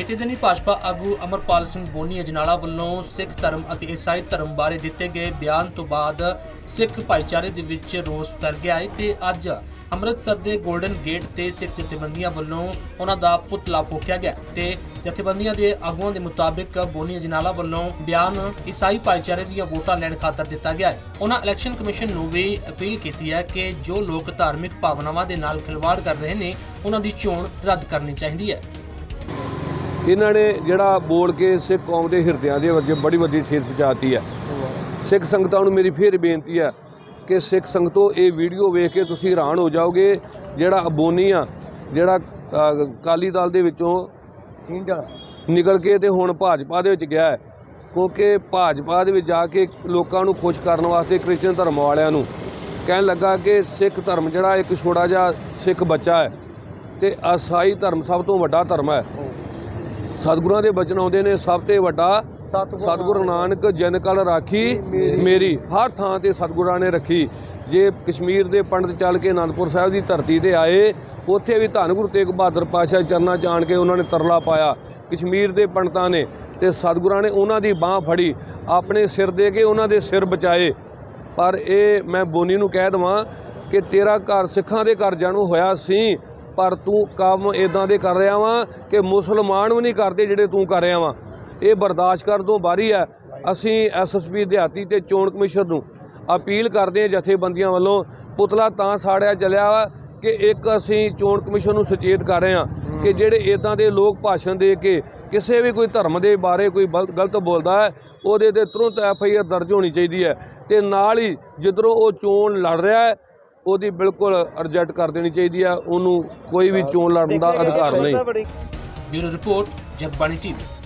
ਬੀਤੇ ਦਿਨੀ ਭਾਜਪਾ ਆਗੂ ਅਮਰਪਾਲ ਸਿੰਘ ਬੋਨੀ ਅਜਨਾਲਾ ਵੱਲੋਂ ਸਿੱਖ ਧਰਮ ਅਤੇ ਈਸਾਈ ਧਰਮ ਬਾਰੇ ਦਿੱਤੇ ਗਏ ਬਿਆਨ ਤੋਂ ਬਾਅਦ ਸਿੱਖ ਭਾਈਚਾਰੇ ਦੇ ਵਿੱਚ ਰੋਸ ਫੈਲ ਗਿਆ ਹੈ ਤੇ ਅੱਜ ਅੰਮ੍ਰਿਤਸਰ ਦੇ 골ਡਨ ਗੇਟ ਤੇ ਸਿੱਖ ਜਥੇਬੰਦੀਆਂ ਵੱਲੋਂ ਉਹਨਾਂ ਦਾ ਪੁਤਲਾ ਫੂਕਿਆ ਗਿਆ ਤੇ ਜਥੇਬੰਦੀਆਂ ਦੇ ਆਗੂਆਂ ਦੇ ਮੁਤਾਬਿਕ ਬੋਨੀ ਅਜਨਾਲਾ ਵੱਲੋਂ ਬਿਆਨ ਈਸਾਈ ਭਾਈਚਾਰੇ ਦੀਆਂ ਵੋਟਾਂ ਲੈਣ ਖਾਤਰ ਦਿੱਤਾ ਗਿਆ ਹੈ। ਉਹਨਾਂ ਇਲੈਕਸ਼ਨ ਕਮਿਸ਼ਨ ਨੂੰ ਵੀ ਅਪੀਲ ਕੀਤੀ ਹੈ ਕਿ ਜੋ ਲੋਕ ਧਾਰਮਿਕ ਭਾਵਨਾਵਾਂ ਦੇ ਨਾਲ ਖਿਲਵਾੜ ਕਰ ਰਹੇ ਨੇ, ਉਹਨਾਂ ਦੀ ਚੋਣ ਰੱਦ ਕਰਨੀ ਚਾਹੀਦੀ ਹੈ। ਇਹਨਾਂ ਨੇ ਜਿਹੜਾ ਬੋਲ ਕੇ ਸਿੱਖ ਕੌਮ ਦੇ ਹਿਰਦਿਆਂ ਦੇ ਵਿੱਚ ਬੜੀ ਵੱਡੀ ਠੇਸ ਪਹੁੰਚਾਤੀ ਹੈ। ਸਿੱਖ ਸੰਗਤਾਂ ਨੂੰ ਮੇਰੀ ਫੇਰ ਬੇਨਤੀ ਹੈ ਕਿ ਸਿੱਖ ਸੰਗਤੋ ਇਹ ਵੀਡੀਓ ਵੇਖ ਕੇ ਤੁਸੀਂ ਹੈਰਾਨ ਹੋ ਜਾਓਗੇ ਜਿਹੜਾ ਅਬੋਨੀ ਆ ਜਿਹੜਾ ਅ, ਅਕਾਲੀ ਦਲ ਦੇ ਵਿੱਚੋਂ ਸਿੰਡਲ। ਨਿਕਲ ਕੇ ਤੇ ਹੁਣ ਭਾਜਪਾ ਦੇ ਵਿੱਚ ਗਿਆ ਹੈ। ਕਿਉਂਕਿ ਭਾਜਪਾ ਦੇ ਵਿੱਚ ਜਾ ਕੇ ਲੋਕਾਂ ਨੂੰ ਖੁਸ਼ ਕਰਨ ਵਾਸਤੇ ਕ੍ਰਿਸਚਨ ਧਰਮ ਵਾਲਿਆਂ ਨੂੰ ਕਹਿਣ ਲੱਗਾ ਕਿ ਸਿੱਖ ਧਰਮ ਜਿਹੜਾ ਇੱਕ ਛੋੜਾ ਜਿਹਾ ਸਿੱਖ ਬੱਚਾ ਹੈ ਤੇ ਅਸਾਈ ਧਰਮ ਸਭ ਤੋਂ ਵੱਡਾ ਧਰਮ ਹੈ। ਸਤਿਗੁਰਾਂ ਦੇ ਬਚਨ ਆਉਂਦੇ ਨੇ ਸਭ ਤੋਂ ਵੱਡਾ ਸਤਿਗੁਰੂ ਨਾਨਕ। ਜਨ ਕਲ ਰਾਖੀ ਮੇਰੀ। ਹਰ ਥਾਂ ਤੇ ਸਤਿਗੁਰਾਂ ਨੇ ਰੱਖੀ। ਜੇ ਕਸ਼ਮੀਰ ਦੇ ਪੰਡਤ ਚੱਲ ਕੇ ਅਨੰਦਪੁਰ ਸਾਹਿਬ ਦੀ ਧਰਤੀ ਤੇ ਆਏ ਉੱਥੇ ਵੀ ਧੰਨ ਗੁਰੂ ਤੇਗ ਬਹਾਦਰ ਪਾਤਸ਼ਾਹ ਚਰਨਾਂ ਚ ਆਣ ਕੇ ਉਹਨਾਂ ਨੇ ਤਰਲਾ ਪਾਇਆ। ਕਸ਼ਮੀਰ ਦੇ ਪੰਡਤਾਂ ਨੇ ਤੇ ਸਤਿਗੁਰਾਂ ਨੇ ਉਹਨਾਂ ਦੀ ਬਾਹ ਫੜੀ ਆਪਣੇ ਸਿਰ ਦੇ ਕੇ ਉਹਨਾਂ ਦੇ ਸਿਰ ਬਚਾਏ। ਪਰ ਇਹ ਮੈਂ ਬੋਨੀ ਨੂੰ ਕਹਿ ਦਵਾਂ ਕਿ ਤੇਰਾ ਘਰ ਸਿੱਖਾਂ ਦੇ ਘਰ ਜਾਣੂ ਹੋਇਆ ਸੀ। ਪਰ ਤੂੰ ਕੰਮ ਇਦਾਂ ਦੇ ਕਰ ਰਿਹਾ ਵਾਂ ਕਿ ਮੁਸਲਮਾਨ ਵੀ ਨਹੀਂ ਕਰਦੇ ਜਿਹੜੇ ਤੂੰ ਕਰ ਰਿਹਾ ਵਾਂ। ਇਹ ਬਰਦਾਸ਼ਤ ਕਰਨ ਤੋਂ ਬਾਹਰੀ ਹੈ ਅਸੀਂ ਐਸਐਸਪੀ ਦਿਹਾਤੀ ਤੇ ਚੋਣ ਕਮਿਸ਼ਨ ਨੂੰ ਅਪੀਲ ਕਰਦੇ ਹਾਂ ਜਥੇਬੰਦੀਆਂ ਵੱਲੋਂ, ਪੁਤਲਾ ਤਾਂ ਸਾੜਿਆ ਚਲਿਆ ਵਾ ਕਿ ਇੱਕ ਅਸੀਂ ਚੋਣ ਕਮਿਸ਼ਨ ਨੂੰ ਸੁਚੇਤ ਕਰ ਰਹੇ ਹਾਂ ਕਿ ਜਿਹੜੇ ਇਦਾਂ ਦੇ ਲੋਕ ਭਾਸ਼ਣ ਦੇ ਕੇ ਕਿਸੇ ਵੀ ਕੋਈ ਧਰਮ ਦੇ ਬਾਰੇ ਕੋਈ ਬਲ- ਗਲਤ ਬੋਲਦਾ ਹੈ, ਉਹਦੇ ਤੇ ਤੁਰੰਤ ਐਫ ਆਈ ਆਰ ਦਰਜ ਹੋਣੀ ਚਾਹੀਦੀ ਹੈ। ਤੇ ਨਾਲ ਹੀ ਜਿੱਧਰੋਂ ਉਹ ਚੋਣ ਲੜ ਰਿਹਾ ਹੈ ਉਹਦੀ ਬਿਲਕੁਲ ਰਿਜੈਕਟ ਕਰ ਦੇਣੀ ਚਾਹੀਦੀ ਹੈ ਉਹਨੂੰ ਕੋਈ ਵੀ ਚੋਣ ਲੜਨ ਦਾ ਅਧਿਕਾਰ ਨਹੀਂ। Bureau report Jagbani TV.